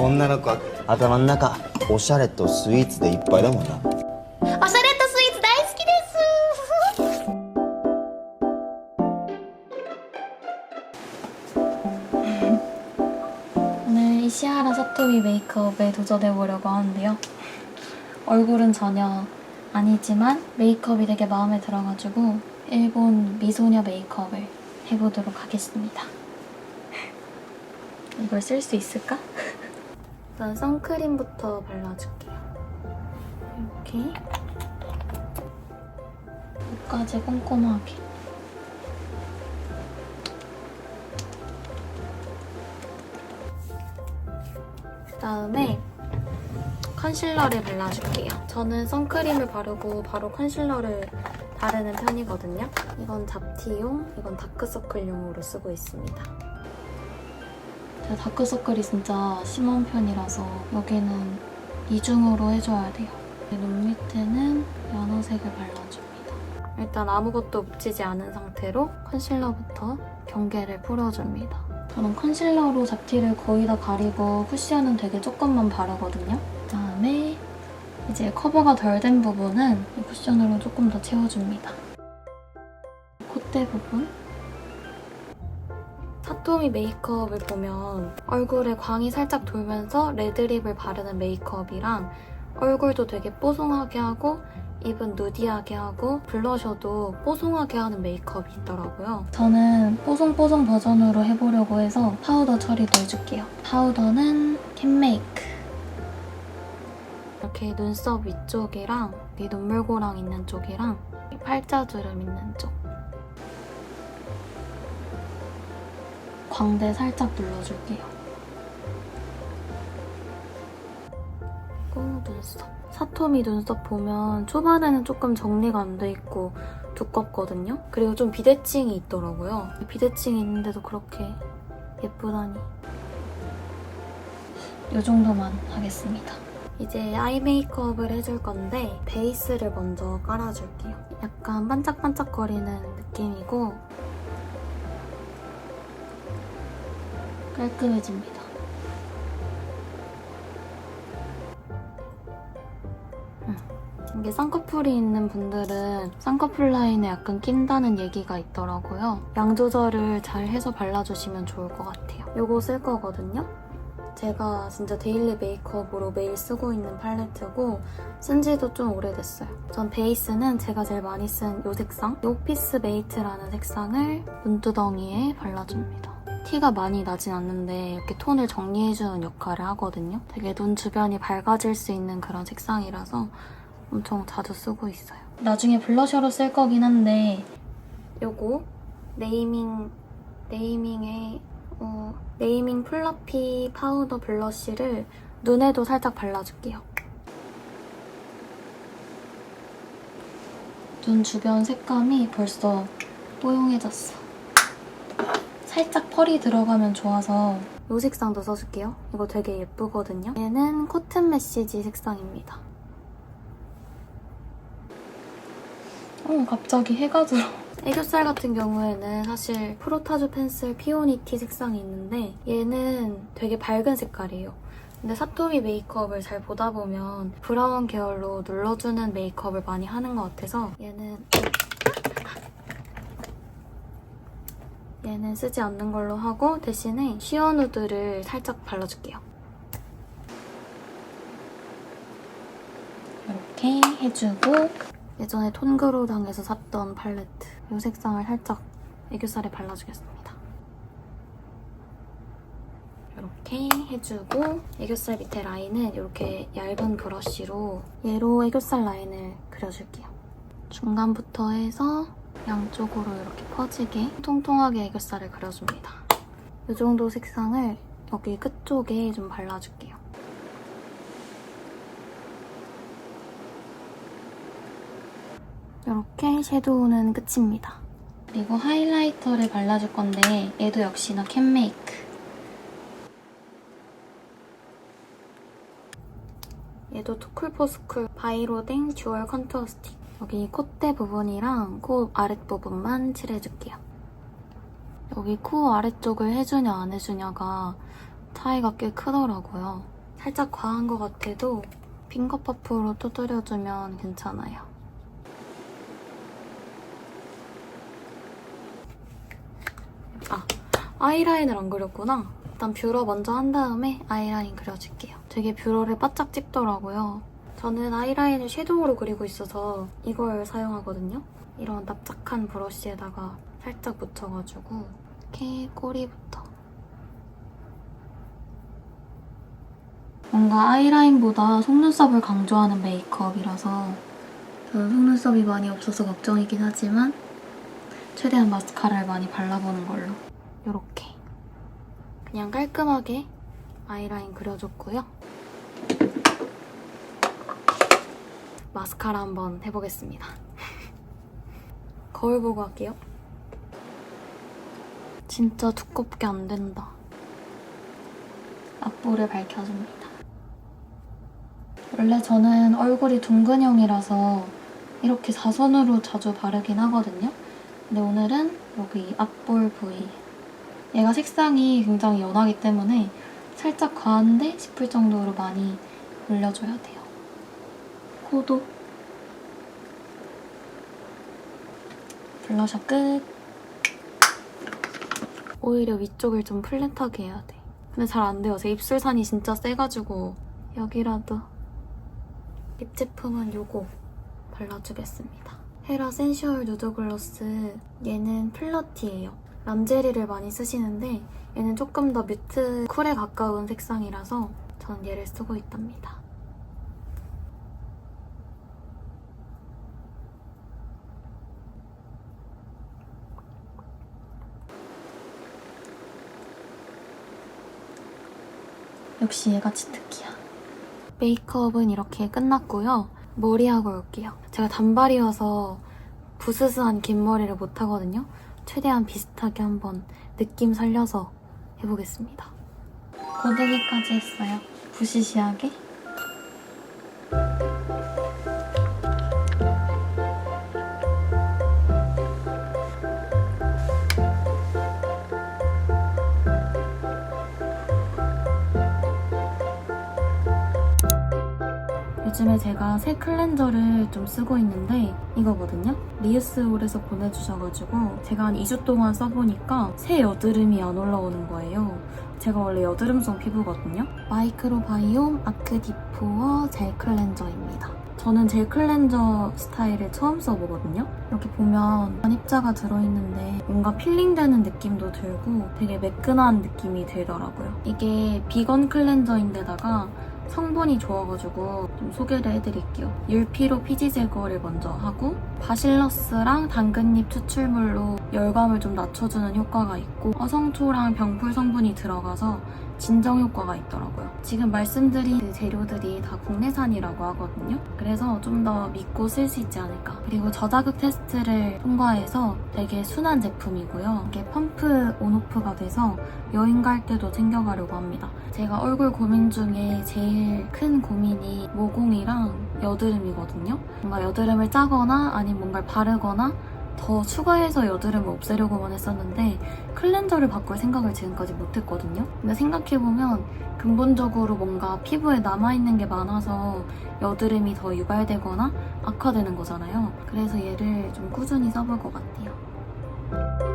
女の子は頭の中おしゃれとスイーツでいっぱいだもんなおしゃれとスイーツ大好きです오늘 이시하라 사토미 메이크업에 도전해보려고 하는데요. 얼굴은 전혀 아니지만 메이크업이 되게 마음에 들어가지고 일본 미소녀 메이크업을 해보도록 하겠습니다. 이걸 쓸 수 있을까? 일단 선크림부터 발라줄게요. 이렇게 목까지 꼼꼼하게 그다음에 컨실러를 발라줄게요. 저는 선크림을 바르고 바로 컨실러를 바르는 편이거든요. 이건 잡티용, 이건 다크서클용으로 쓰고 있습니다. 제가 다크서클이 진짜 심한 편이라서 여기는 이중으로 해줘야 돼요. 눈 밑에는 연어색을 발라줍니다. 일단 아무것도 묻히지 않은 상태로 컨실러부터 경계를 풀어줍니다. 저는 컨실러로 잡티를 거의 다 가리고 쿠션은 되게 조금만 바르거든요. 그다음에 이제 커버가 덜 된 부분은 이 쿠션으로 조금 더 채워줍니다. 콧대 부분 사토미 메이크업을 보면 얼굴에 광이 살짝 돌면서 레드립을 바르는 메이크업이랑 얼굴도 되게 뽀송하게 하고 입은 누디하게 하고 블러셔도 뽀송하게 하는 메이크업이 있더라고요. 저는 뽀송뽀송 버전으로 해보려고 해서 파우더 처리도 해줄게요. 파우더는 캔메이크. 이렇게 눈썹 위쪽이랑 눈물고랑 있는 쪽이랑 팔자주름 있는 쪽. 광대 살짝 눌러줄게요. 그리고 눈썹. 사토미 눈썹 보면 초반에는 조금 정리가 안 돼 있고 두껍거든요. 그리고 좀 비대칭이 있더라고요. 비대칭이 있는데도 그렇게 예쁘다니. 이 정도만 하겠습니다. 이제 아이 메이크업을 해줄 건데 베이스를 먼저 깔아줄게요. 약간 반짝반짝거리는 느낌이고 깔끔해집니다. 이게 쌍꺼풀이 있는 분들은 쌍꺼풀 라인에 약간 낀다는 얘기가 있더라고요. 양 조절을 잘 해서 발라주시면 좋을 것 같아요. 요거 쓸 거거든요. 제가 진짜 데일리 메이크업으로 매일 쓰고 있는 팔레트고 쓴 지도 좀 오래됐어요. 전 베이스는 제가 제일 많이 쓴 이 색상, 이 오피스 메이트라는 색상을 눈두덩이에 발라줍니다. 티가 많이 나진 않는데 이렇게 톤을 정리해주는 역할을 하거든요. 되게 눈 주변이 밝아질 수 있는 그런 색상이라서 엄청 자주 쓰고 있어요. 나중에 블러셔로 쓸 거긴 한데 요거 네이밍 네이밍의 어, 네이밍 플러피 파우더 블러쉬를 눈에도 살짝 발라줄게요. 눈 주변 색감이 벌써 뽀용해졌어. 살짝 펄이 들어가면 좋아서 이 색상도 써줄게요. 이거 되게 예쁘거든요. 얘는 코튼 메시지 색상입니다. 어, 갑자기 해가 들어. 애교살 같은 경우에는 사실 프로타주 펜슬 피오니티 색상이 있는데 얘는 되게 밝은 색깔이에요. 근데 사토미 메이크업을 잘 보다 보면 브라운 계열로 눌러주는 메이크업을 많이 하는 것 같아서 얘는 얘는 쓰지 않는 걸로 하고 대신에 쉬어누드를 살짝 발라줄게요. 이렇게 해주고 예전에 톤그로당에서 샀던 팔레트 이 색상을 살짝 애교살에 발라주겠습니다. 이렇게 해주고 애교살 밑에 라인은 이렇게 얇은 브러쉬로 얘로 애교살 라인을 그려줄게요. 중간부터 해서 양쪽으로 이렇게 퍼지게 통통하게 애교살을 그려줍니다. 이 정도 색상을 여기 끝쪽에 좀 발라줄게요. 이렇게 섀도우는 끝입니다. 그리고 하이라이터를 발라줄 건데 얘도 역시나 캔메이크. 얘도 투쿨포스쿨 바이로댕 듀얼 컨투어 스틱. 여기 콧대 부분이랑 코 아랫부분만 칠해줄게요. 여기 코 아래쪽을 해주냐 안 해주냐가 차이가 꽤 크더라고요. 살짝 과한 것 같아도 핑거 퍼프로 두드려주면 괜찮아요. 아, 아이라인을 안 그렸구나. 일단 뷰러 먼저 한 다음에 아이라인 그려줄게요. 되게 뷰러를 바짝 찍더라고요. 저는 아이라인을 섀도우로 그리고 있어서 이걸 사용하거든요. 이런 납작한 브러쉬에다가 살짝 묻혀가지고 이렇게 꼬리부터 뭔가 아이라인보다 속눈썹을 강조하는 메이크업이라서 저는 속눈썹이 많이 없어서 걱정이긴 하지만 최대한 마스카라를 많이 발라보는 걸로 이렇게 그냥 깔끔하게 아이라인 그려줬고요. 마스카라 한번 해보겠습니다. 거울 보고 할게요. 진짜 두껍게 안 된다. 앞볼을 밝혀줍니다. 원래 저는 얼굴이 둥근형이라서 이렇게 사선으로 자주 바르긴 하거든요. 근데 오늘은 여기 앞볼 부위. 얘가 색상이 굉장히 연하기 때문에 살짝 과한데 싶을 정도로 많이 올려줘야 돼요. 코도. 블러셔 끝. 오히려 위쪽을 좀 플랫하게 해야 돼. 근데 잘 안 돼요. 제 입술산이 진짜 세가지고 여기라도 립 제품은 요거 발라주겠습니다. 헤라 센슈얼 누드 글로스 얘는 플러티예요. 람제리를 많이 쓰시는데 얘는 조금 더 뮤트 쿨에 가까운 색상이라서 전 얘를 쓰고 있답니다. 역시 얘가 치트키야. 메이크업은 이렇게 끝났고요. 머리하고 올게요. 제가 단발이어서 부스스한 긴 머리를 못하거든요. 최대한 비슷하게 한번 느낌 살려서 해보겠습니다. 고데기까지 했어요. 부시시하게. 요즘에 제가 새 클렌저를 좀 쓰고 있는데 이거거든요. 리우스홀에서 보내주셔가지고 제가 한 2주 동안 써보니까 새 여드름이 안 올라오는 거예요. 제가 원래 여드름성 피부거든요. 마이크로바이옴 아크디포어 젤 클렌저입니다. 저는 젤 클렌저 스타일을 처음 써보거든요. 이렇게 보면 입자가 들어있는데 뭔가 필링되는 느낌도 들고 되게 매끈한 느낌이 들더라고요. 이게 비건 클렌저인데다가 성분이 좋아가지고 좀 소개를 해드릴게요. 율피로 피지 제거를 먼저 하고 바실러스랑 당근잎 추출물로 열감을 좀 낮춰주는 효과가 있고 어성초랑 병풀 성분이 들어가서 진정 효과가 있더라고요. 지금 말씀드린 그 재료들이 다 국내산이라고 하거든요. 그래서 좀 더 믿고 쓸 수 있지 않을까. 그리고 저자극 테스트를 통과해서 되게 순한 제품이고요. 이게 펌프 온오프가 돼서 여행 갈 때도 챙겨가려고 합니다. 제가 얼굴 고민 중에 제일 큰 고민이 모공이랑 여드름이거든요. 뭔가 여드름을 짜거나 아니면 뭔가를 바르거나 더 추가해서 여드름을 없애려고만 했었는데 클렌저를 바꿀 생각을 지금까지 못했거든요. 근데 생각해보면 근본적으로 뭔가 피부에 남아있는 게 많아서 여드름이 더 유발되거나 악화되는 거잖아요. 그래서 얘를 좀 꾸준히 써볼 것 같아요.